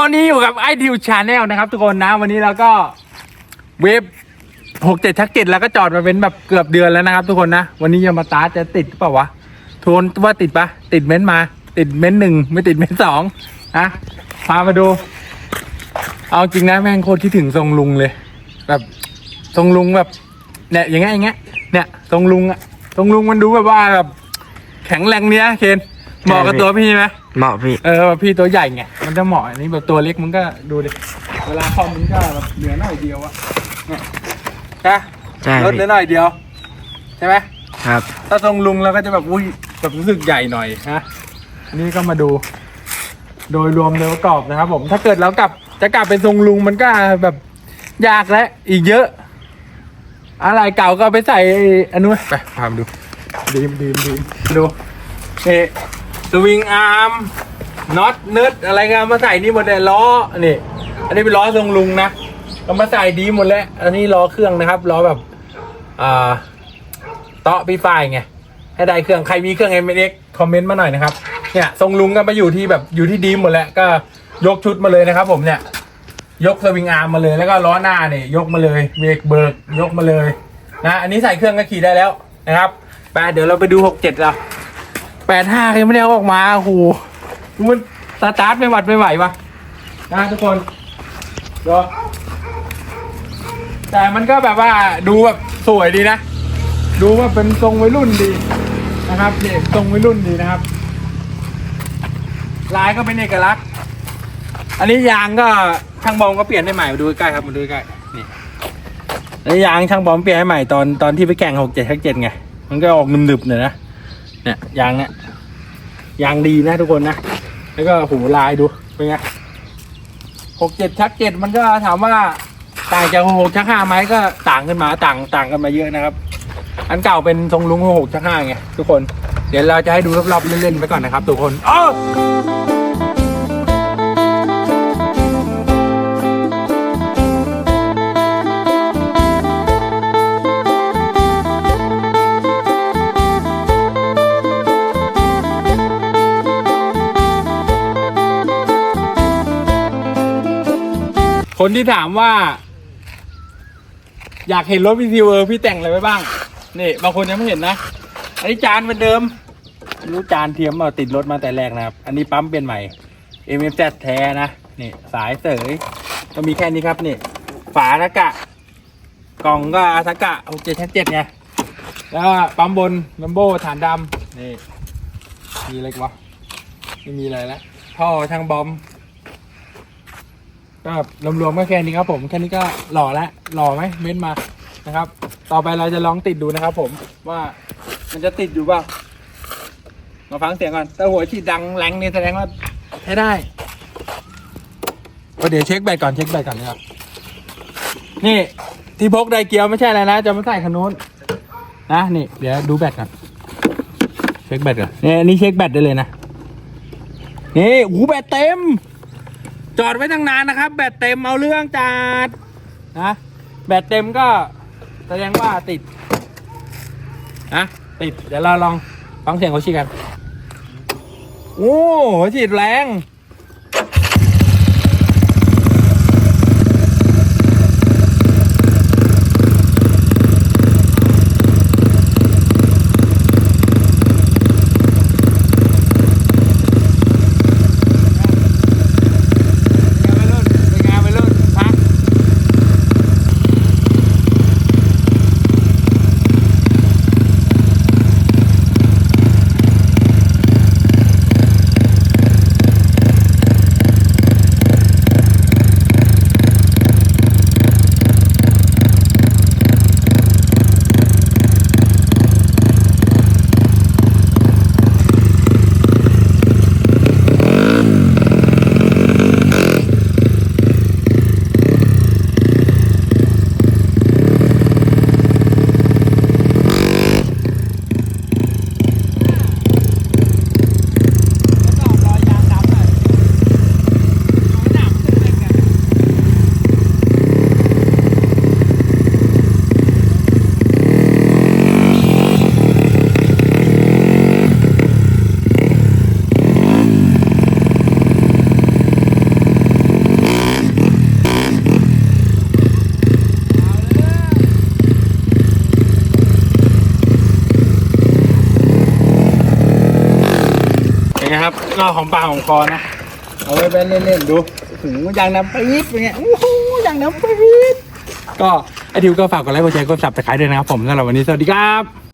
วันนี้อยู่กับไอทิวชาแนลนะครับ ทุกคนนะวันนี้เราก็เวฟหกเจ็ดชักเจ็ดแล้วก็จอดมาเป็นแบบเกือบเดือนแล้วนะครับ ทุกคนนะวันนี้ยามาตาจะติดเปล่าวะทวนว่าติดปะติดเม้นต์มา ติดเม้นต์หนึ่งไม่ติดเม้นต์สองนะพามาดู เอาจริงนะแม่งโคตรคิดถึงทรงลุงเลย แบบทรงลุงแบบเนี่ยอย่างเงี้ยอย่างเงี้ยเนี่ยทรงลุงอะทรงลุงมันดูแบบว่าแบบแข็งแรงเนี้ยเคนเหมาะกับตัวพี่ไหม เหมาะพี่ เออพี่ตัวใหญ่ไง มันจะเหมาะอันนี้แบบตัวเล็กมันก็ดูดิ เวลาคอมมันก็แบบเหลือหน่อยเดียวอะเนี่ยใช่ใช่ลดเหลืพี่อหน่อยเดียว ใช่ไหม ครับ ถ้าทรงลุงเราก็จะแบบอุ้ยแบบรู้สึกใหญ่หน่อยนะอันนี้ก็มาดู โดยรวมโดยประกอบนะครับ ผมถ้าเกิดเรากลับจะกลับเป็นทรงลุงมันก็แบบยากและอีกเยอะ อะไรเก่าก็เอาไปใส่ไอ้อันนู้นไปพามาดูดีมดีมดีมดูเอ สวิงอาร์มน็อตเนิร์ดอะไรก็เอามาใส่นี่หมดเลยล้อนี่ อันนี้เป็นล้อทรงลุงนะเอามาใส่ดีหมดแล้ว อันนี้ล้อเครื่องนะครับล้อแบบอ่าเตาะปีไฟไงให้ได้เครื่องใครมีเครื่อง m อ x คอมเมนต์มาหน่อยนะครับเนี่ยทรงลุงก็ไปอยู่ที่แบบอยู่ที่ดีหมดแล้วก็ยกชุดมาเลยนะครับ ผมเนี่ย ยกสวิงอาร์มมาเลยแล้วก็ล้อหน้าเนี่ยยกมาเลยเบรกเบิร์กยกมาเลยนะอันนี้ใส่เครื่องก็ขี่ได้แล้วนะครับไปเดี๋ยวเราไปดูหกเจ็ดเรา แปดห้ายังไม่ได้เอาออกมาโอ้โหดูมันสตาร์ทไม่หวัดไม่ไหววะนะทุกคนดูแต่มันก็แบบว่าดูแบบสวยดีนะ ดูว่าเป็นทรงวัยรุ่นดีนะครับนี่ทรงวัยรุ่นดีนะครับ ลายก็เป็นเอกลักษณ์ อันนี้ยางก็ช่างบอมก็เปลี่ยนให้ใหม่มาดูใกล้ครับมาดูใกล้นี่อันนี้ยางช่างบอมเปลี่ยนให้ใหม่ตอนตอนที่ไปแข่งหกเจ็ดทักเจ็ดไงมันก็ออกหนึบๆหน่อยนะ เนี่ยยางเนี่ยยางดีนะทุกคนนะ แล้วก็หูลายดูเป็นไงหกเจ็ดชักเจ็ดมันก็ถามว่าต่างจากหกชักห้าไหมก็ต่างขึ้นมาต่างต่างกันมาเยอะนะครับ อันเก่าเป็นทรงลุงหกชักห้าไงทุกคน เดี๋ยวเราจะให้ดูรอบๆเล่นๆไปก่อนนะครับ ทุกคนอ้อ คนที่ถามว่า อยากเห็นรถพี่ซิวเออพี่แต่งอะไรไว้บ้าง นี่บางคนยังไม่เห็นนะ อันนี้จานเหมือนเดิมไม่รู้จานเทียมเอาติดรถมาแต่แรกนะครับ อันนี้ปั๊มเปลี่ยนใหม่ MFZ แท้นะ นี่สายเสยก็มีแค่นี้ครับนี่ ฝาตะกะ กล่องก็อาสกะหกเจ็ดเจ็ดไง แล้วปั๊มบนลัมโบฐานดำนี่ มีอะไรกวะไม่มีอะไรแล้วท่อช่างบอม ก็รวมๆก็แค่นี้ครับผมแค่นี้ก็หล่อแล้วหล่อไหมเม้นมานะครับ ต่อไปเราจะลองติดดูนะครับ ผมว่ามันจะติดอยู่บ้างมาฟังเสียงก่อนถ้าหัวฉีดดังแรงนี่แสดงว่าใช้ได้ก็เดี๋ยวเช็คแบตก่อนเช็คแบตก่อนนะครับนี่ที่พกไดเกียวไม่ใช่อะไรนะ จะมาใส่ขนุนนะนี่ เดี๋ยวดูแบตก่อนเช็คแบตก่อนนี่นนี้เช็คแบตได้เลยนะนี่โอ้โหูแบตเต็ม จอดไว้ตั้งนานนะครับ แบตเต็มเอาเรื่องจัดนะแบตเต็มก็แสดงว่าติดนะติด เดี๋ยวเราลองฟังเสียงเขาชีกัน โอ้หัวฉีดแรง นะครับก็ของปากของคอนะ เอาไว้เป็นเล่นๆดูถึงยางน้ำปี๊ดเป็นไงโอ้โหยางน้ำปี๊ดก็ไอทิวก็ฝากกดไลค์กดแชร์กดซับสไครต์ด้วยนะครับผมสำหรับวันนี้สวัสดีครับ